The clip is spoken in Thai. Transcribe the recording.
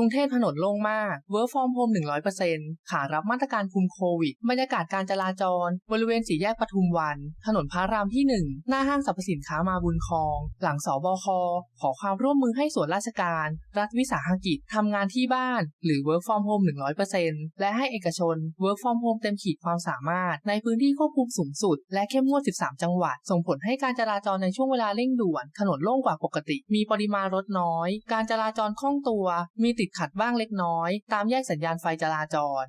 รุงเทพถนนโล่งมาก Work from Home 100%ขารับมาตรการคุมโควิด บรรยากาศการจราจร บริเวณสี่แยกปทุมวัน ถนนพระรามที่ 1 หน้าห้างสรรพสินค้ามาบุญคอง หลังสบค ขอความร่วมมือให้ส่วนราชการ รัฐวิสาหกิจทำงานที่บ้าน หรือ Work from Home 100%และให้เอกชน Work from Home เต็มขีดความสามารถ ในพื้นที่ควบคุมสูงสุด และเข้มงวด 13 จังหวัด ส่งผลให้การจราจรในช่วงเวลาเร่งด่วน ถนนโล่งกว่าปกติ มีปริมาณรถน้อย การจราจรคล่องตัว มีติดขัดบ้างเล็กน้อย ตามแยกสัญญาณไฟจราจร